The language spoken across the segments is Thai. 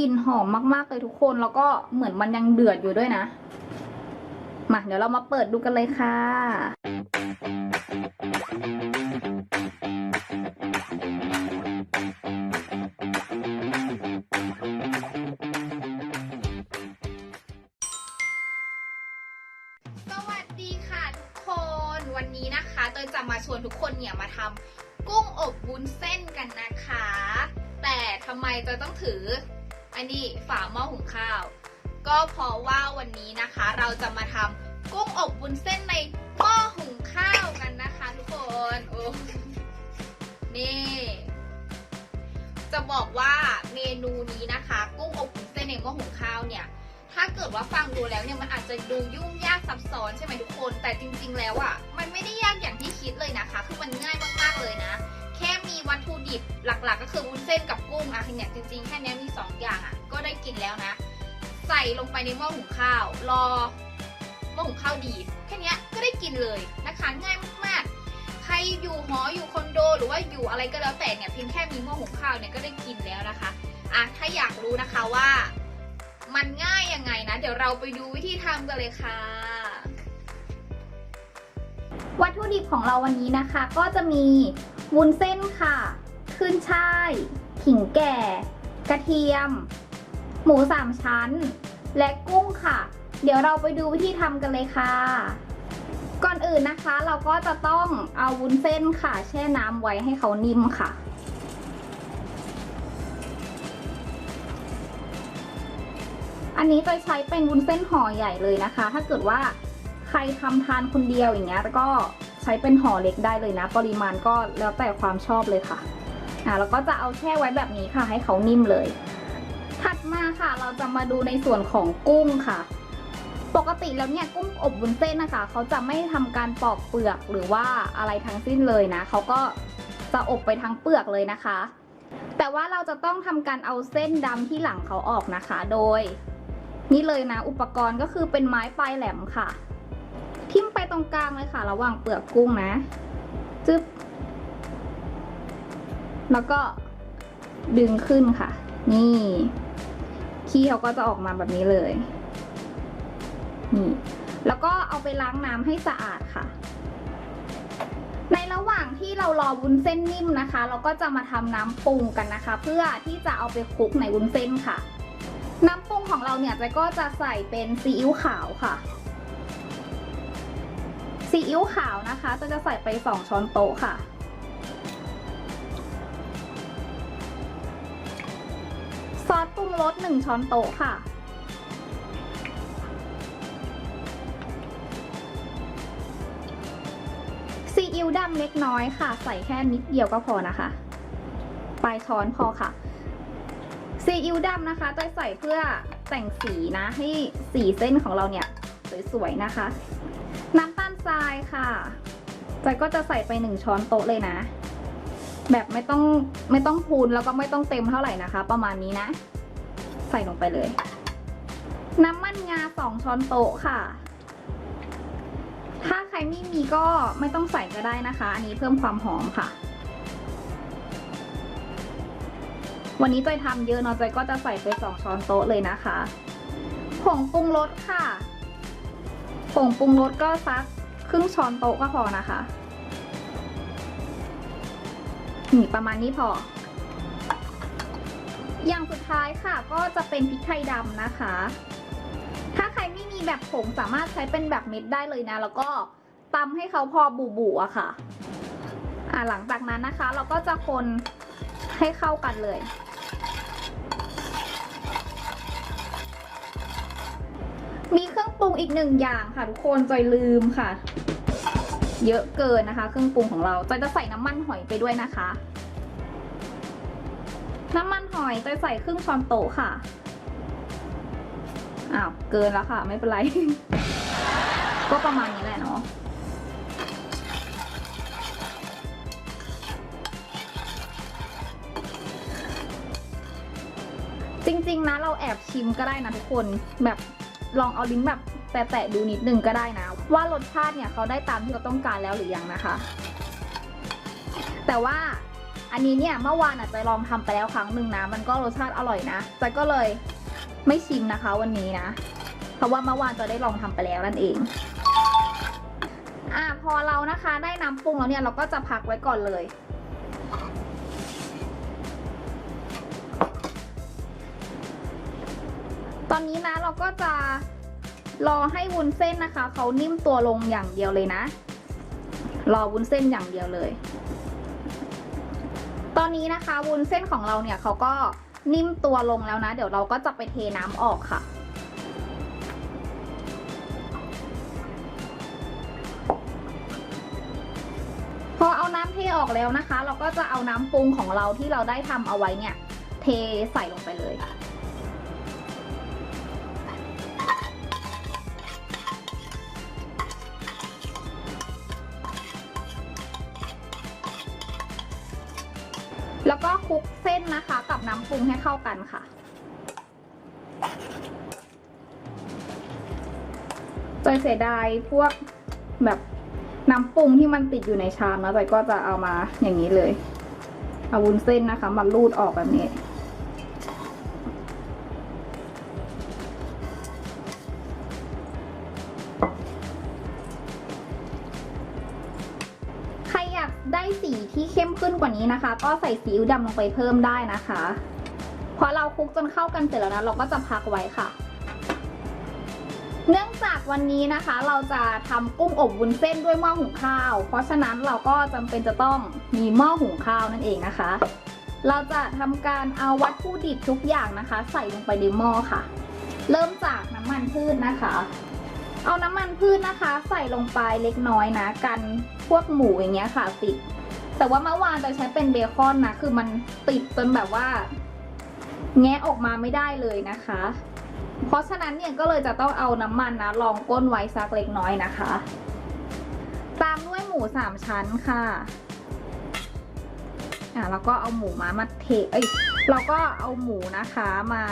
กลิ่นหอมมากๆเลยทุกคน แล้วก็เหมือนมันยังเดือดอยู่ด้วยนะ มา เดี๋ยวเรามาเปิดดูกันเลยค่ะสวัสดีค่ะทุกคนวันนี้นะคะเตยจะมาชวนทุกคนเนี่ยมาทำกุ้งอบวุ้นเส้นกันนะคะ แต่ทำไมเตยต้องถือ อันนี้ฝาหม้อหุงข้าว ก็เพราะว่าวันนี้นะคะ เราจะมาทำกุ้งอบวุ้นเส้นในหม้อหุงข้าวกันนะคะทุกคนโอ้นี่ จะบอกว่าเมนูนี้นะคะ กุ้งอบวุ้นเส้นในหม้อหุงข้าวเนี่ย ถ้าเกิดว่าฟังดูแล้วเนี่ยมันอาจจะดูยุ่งยากซับซ้อนใช่ไหมทุกคน แต่จริง ๆ แล้วอะ่ะมันไม่ได้ยากอย่างที่คิดเลยนะคะ คือมันง่ายมากๆเลยนะ แค่มีวัตถุดิบหลักๆ ก็คือวุ้นเส้นกับกุ้งอะเนี่ยจริงๆ แค่เนี้ยมีสองอย่างอะ่ะก็ได้กินแล้วนะ ใส่ลงไปในหม้อหุงข้าว รอหม้อหุงข้าวดี แค่เนี้ยก็ได้กินเลยนะคะง่ายมากๆ ใครอยู่หออยู่คอนโดหรือว่าอยู่อะไรก็แล้วแต่เนี่ยเพียงแค่มีหม้อหุงข้าวเนี่ยก็ได้กินแล้วนะคะอะถ้าอยากรู้นะคะว่า มันง่ายยังไงนะ เดี๋ยวเราไปดูวิธีทำกันเลยค่ะวัตถุดิบของเราวันนี้นะคะ ก็จะมี วุ้นเส้นค่ะ ขึ้นช่ายขิงแก่ กระเทียม หมูสามชั้น และกุ้งค่ะ เดี๋ยวเราไปดูวิธีทำกันเลยค่ะ ก่อนอื่นนะคะเราก็จะต้องเอาวุ้นเส้นค่ะ แช่น้ำไว้ให้เขานิ่มค่ะอันนี้จะใช้เป็นวุ้นเส้นห่อใหญ่เลยนะคะ ถ้าเกิดว่าใครทำทานคนเดียวอย่างเงี้ยก็ ใช้เป็นห่อเล็กได้เลยนะ ปริมาณก็แล้วแต่ความชอบเลยค่ะอ่าแล้วก็จะเอาแช่ไว้แบบนี้ค่ะ ให้เขานิ่มเลย ถัดมาค่ะเราจะมาดูในส่วนของกุ้งค่ะ ปกติแล้วเนี่ยกุ้งอบวุ้นเส้นนะคะเขาจะไม่ทำการปอกเปลือกหรือว่าอะไรทั้งสิ้นเลยนะเขาก็จะอบไปทั้งเปลือกเลยนะคะ แต่ว่าเราจะต้องทำการเอาเส้นดำที่หลังเขาออกนะคะ โดย นี่เลยนะอุปกรณ์ก็คือเป็นไม้ปลายแหลมค่ะ รงกลางเลยค่ะ ระหว่างเปลือกกุ้งนะจึ๊บแล้วก็ดึงขึ้นค่ะ นี่ขี้เขาก็จะออกมาแบบนี้เลยนี่แล้วก็เอาไปล้างน้ำให้สะอาดค่ะ ในระหว่างที่เรารอวุ้นเส้นนิ่มนะคะ เราก็จะมาทำน้ำปรุงกันนะคะ เพื่อที่จะเอาไปคลุกในวุ้นเส้นค่ะ น้ำปรุงของเราเนี่ยจะก็จะใส่เป็นซีอิ๊วขาวค่ะ ซีอิ๊วขาวนะคะจะจะใส่ไป 2 ช้อนโต๊ะค่ะ ซอสปรุงรส 1 ช้อนโต๊ะค่ะ ซีอิ๊วดำเล็กน้อยค่ะ ใส่แค่นิดเดียวก็พอนะคะ ปลายช้อนพอค่ะ ซีอิ๊วดำนะคะจะใส่เพื่อแต่งสีนะให้สีเส้นของเราเนี่ยสวยๆนะคะ ทรายค่ะจอยก็จะใส่ไปหนึ่งช้อนโต๊ะเลยนะ แบบไม่ต้องไม่ต้องพูนแล้วก็ไม่ต้องเต็มเท่าไหร่นะคะ ประมาณนี้นะ ใส่ลงไปเลย น้ำมันงาสองช้อนโต๊ะค่ะ ถ้าใครไม่มีก็ไม่ต้องใส่ก็ได้นะคะ อันนี้เพิ่มความหอมค่ะ วันนี้จอยทำเยอะเนาะจอยก็จะใส่ไปสองช้อนโต๊ะเลยนะคะผงปรุงรสค่ะผงปรุงรสก็สัก ครึ่งช้อนโต๊ะก็พอนะคะ นี่ประมาณนี้พอ อย่างสุดท้ายค่ะก็จะเป็นพริกไทยดำนะคะ ถ้าใครไม่มีแบบผงสามารถใช้เป็นแบบเม็ดได้เลยนะ แล้วก็ตำให้เขาพอบูบูอะค่ะ อ่าหลังจากนั้นนะคะ เราก็จะคนให้เข้ากันเลย รื่องปรุงอีกหนึ่งอย่างค่ะทุกคนจอยลืมค่ะ เยอะเกินนะคะ เครื่องปรุงของเราจอยจะใส่น้ำมันหอยไปด้วยนะคะ น้ำมันหอยจอยใส่ครึ่งช้อนโต๊ะค่ะอ้าวเกินแล้วค่ะ ไม่เป็นไร ก็ประมาณนี้แหละเนาะจริง ๆ นะ เราแอบชิมก็ได้นะทุกคนแบบ ลองเอาลิ้นแบบแตะๆดูนิดนึงก็ได้นะ ว่ารสชาติเนี่ยเขาได้ตามที่เราต้องการแล้วหรือยังนะคะ แต่ว่าอันนี้เนี่ยเมื่อวานอาจจะลองทำไปแล้วครั้งหนึ่งนะ มันก็รสชาติอร่อยนะจอยก็เลยไม่ชิมนะคะวันนี้นะ เพราะว่าเมื่อวานจอยได้ลองทำไปแล้วนั่นเองอะพอเรานะคะได้น้ำปรุงแล้วเนี่ยเราก็จะพักไว้ก่อนเลย ตอนนี้นะเราก็จะรอให้วุ้นเส้นนะคะ เขานิ่มตัวลงอย่างเดียวเลยนะ รอวุ้นเส้นอย่างเดียวเลย ตอนนี้นะคะวุ้นเส้นของเราเนี่ยเขาก็นิ่มตัวลงแล้วนะ เดี๋ยวเราก็จะไปเทน้ำออกค่ะ พอเอาน้ำเทออกแล้วนะคะ เราก็จะเอาน้ำปรุงของเราที่เราได้ทำเอาไว้เนี่ย เทใส่ลงไปเลยแล้ ลุกเส้นนะคะ กับน้ำปรุงให้เข้ากันค่ะ จอยเสียดายพวกแบบน้ำปรุงที่มันติดอยู่ในชามนะจอยก็จะเอามาอย่างนี้เลย เอาวุ้นเส้นนะคะมารูดออกแบบนี้ กว่านี้นะคะ ก็ใส่ซีอิ๊วดำลงไปเพิ่มได้นะคะพอเราคลุกจนเข้ากันเสร็จแล้วนะเราก็จะพักไว้ค่ะ เนื่องจากวันนี้นะคะ เราจะทำกุ้งอบวุ้นเส้นด้วยหม้อหุงข้าว เพราะฉะนั้นเราก็จำเป็นจะต้องมีหม้อหุงข้าวนั่นเองนะคะ เราจะทำการเอาวัตถุดิบทุกอย่างนะคะ ใส่ลงไปในหม้อค่ะ เริ่มจากน้ำมันพืชนะคะ เอาน้ำมันพืชนะคะ ใส่ลงไปเล็กน้อยนะ กันพวกหมูอย่างเงี้ยค่ะติด แต่ว่าเมื่อวานจะใช้เป็นเบคอนนะ คือมันติดจนแบบว่า แงะออกมาไม่ได้เลยนะคะ เพราะฉะนั้นเนี่ยก็เลยจะต้องเอาน้ำมันนะลองก้นไว้สักเล็กน้อยนะคะ ตามด้วยหมูสามชั้นค่ะอะแล้วก็เอาหมูมามาเทเอ้ยเราก็เอาหมูนะคะมา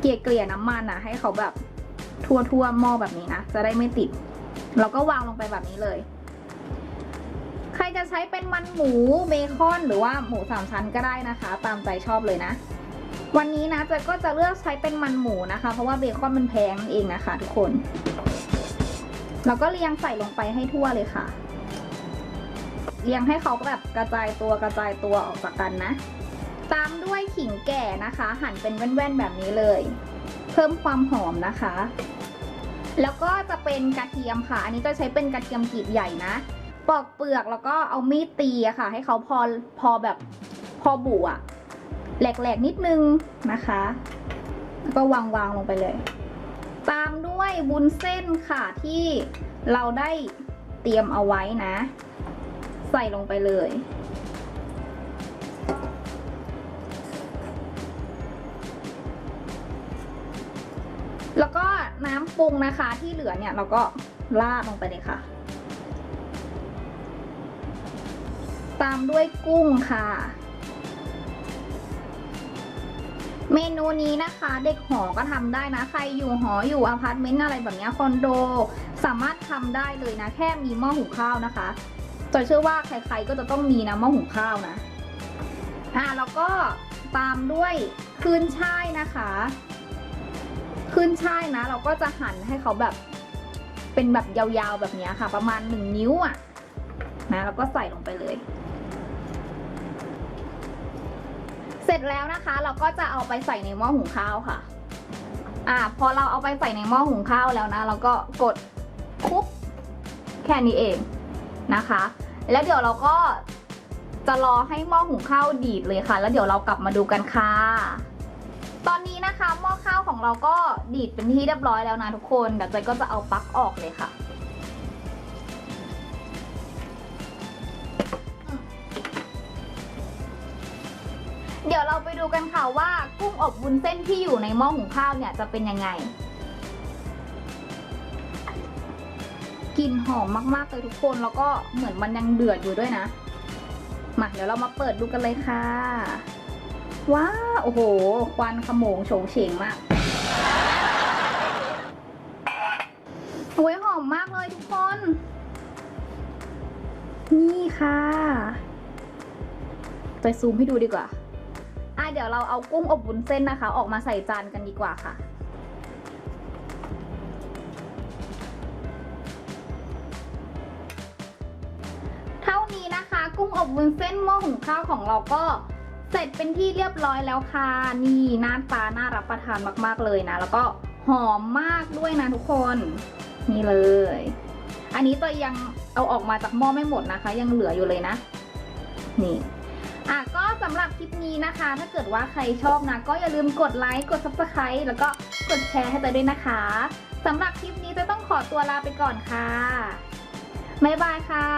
เกลี่ยเกลี่ยน้ำมันนะให้เขาแบบทั่วทั่วๆหม้อแบบนี้นะ จะได้ไม่ติด เราก็วางลงไปแบบนี้เลย จะใช้เป็นมันหมูเบคอน หรือว่าหมูสามชั้นก็ได้นะคะ ตามใจชอบเลยนะ วันนี้นะจะก็จะเลือกใช้เป็นมันหมูนะคะ เพราะว่าเบคอนมันแพงนั่นเองนะคะทุกคน เราก็เรียงใส่ลงไปให้ทั่วเลยค่ะ เรียงให้เขาแบบกระจายตัวกระจายตัวออกจากกันนะ ตามด้วยขิงแก่นะคะ หั่นเป็นแว่นๆแบบนี้เลย เพิ่มความหอมนะคะ แล้วก็จะเป็นกระเทียมค่ะ อันนี้จะใช้เป็นกระเทียมกรีบใหญ่นะ ปอกเปลือกแล้วก็เอามีดตีอะค่ะ ให้เขาพอพอแบบพอบุอะแหลกๆนิดนึงนะคะ แล้วก็วางวางลงไปเลย ตามด้วยบุญเส้นค่ะที่เราได้เตรียมเอาไว้นะ ใส่ลงไปเลย แล้วก็น้ำปรุงนะคะที่เหลือเนี่ยเราก็ราดลงไปเลยค่ะ ตามด้วยกุ้งค่ะ เมนูนี้นะคะเด็กหอก็ทำได้นะ ใครอยู่หออยู่อพาร์ตเมนต์อะไรแบบนี้คอนโด สามารถทำได้เลยนะ แค่มีหม้อหุงข้าวนะคะจอยเชื่อว่าใครๆก็จะต้องมีนะหม้อหุงข้าวนะอ่าแล้วก็ตามด้วยคืนช่ายนะคะ คืนช่ายนะ เราก็จะหั่นให้เขาแบบเป็นแบบยาวๆแบบนี้ค่ะ ประมาณหนึ่งนิ้วอะ นะแล้วก็ใส่ลงไปเลย เสร็จแล้วนะคะ เราก็จะเอาไปใส่ในหม้อหุงข้าวค่ะ อ่า พอเราเอาไปใส่ในหม้อหุงข้าวแล้วนะ เราก็กดปุ๊บแค่นี้เองนะคะ แล้วเดี๋ยวเราก็จะรอให้หม้อหุงข้าวดีดเลยค่ะ แล้วเดี๋ยวเรากลับมาดูกันค่ะ ตอนนี้นะคะหม้อข้าวของเราก็ดีดเป็นที่เรียบร้อยแล้วนะทุกคนเดี๋ยวใจก็จะเอาปลั๊กออกเลยค่ะ กันค่ะว่ากุ้งอบวุ้นเส้นที่อยู่ในหม้อหุงข้าวเนี่ยจะเป็นยังไงกลิ่นหอมมากๆเลยทุกคนแล้วก็เหมือนมันยังเดือดอยู่ด้วยนะมาเดี๋ยวเรามาเปิดดูกันเลยค่ะ ว้าโอ้โห ควันขโมงโฉงเฉงมากโอ้ยหอมมากเลยทุกคน นี่ค่ะ ไปซูมให้ดูดีกว่า เดี๋ยวเราเอากุ้งอบวุ้นเส้นนะคะ ออกมาใส่จานกันดีกว่าค่ะ เท่านี้นะคะ กุ้งอบวุ้นเส้นหม้อหุงข้าวของเราก็เสร็จเป็นที่เรียบร้อยแล้วค่ะ นี่หน้าตาน่ารับประทานมาก ๆ เลยนะ แล้วก็หอมมากด้วยนะทุกคน นี่เลย อันนี้ตัวยังเอาออกมาจากหม้อไม่หมดนะคะ ยังเหลืออยู่เลยนะ นี่ อะก็สำหรับคลิปนี้นะคะ ถ้าเกิดว่าใครชอบนะ ก็อย่าลืมกดไลค์กด subscribe แล้วก็กดแชร์ให้เตยด้วยนะคะสำหรับคลิปนี้เตยต้องขอตัวลาไปก่อนค่ะบ๊ายบายค่ะ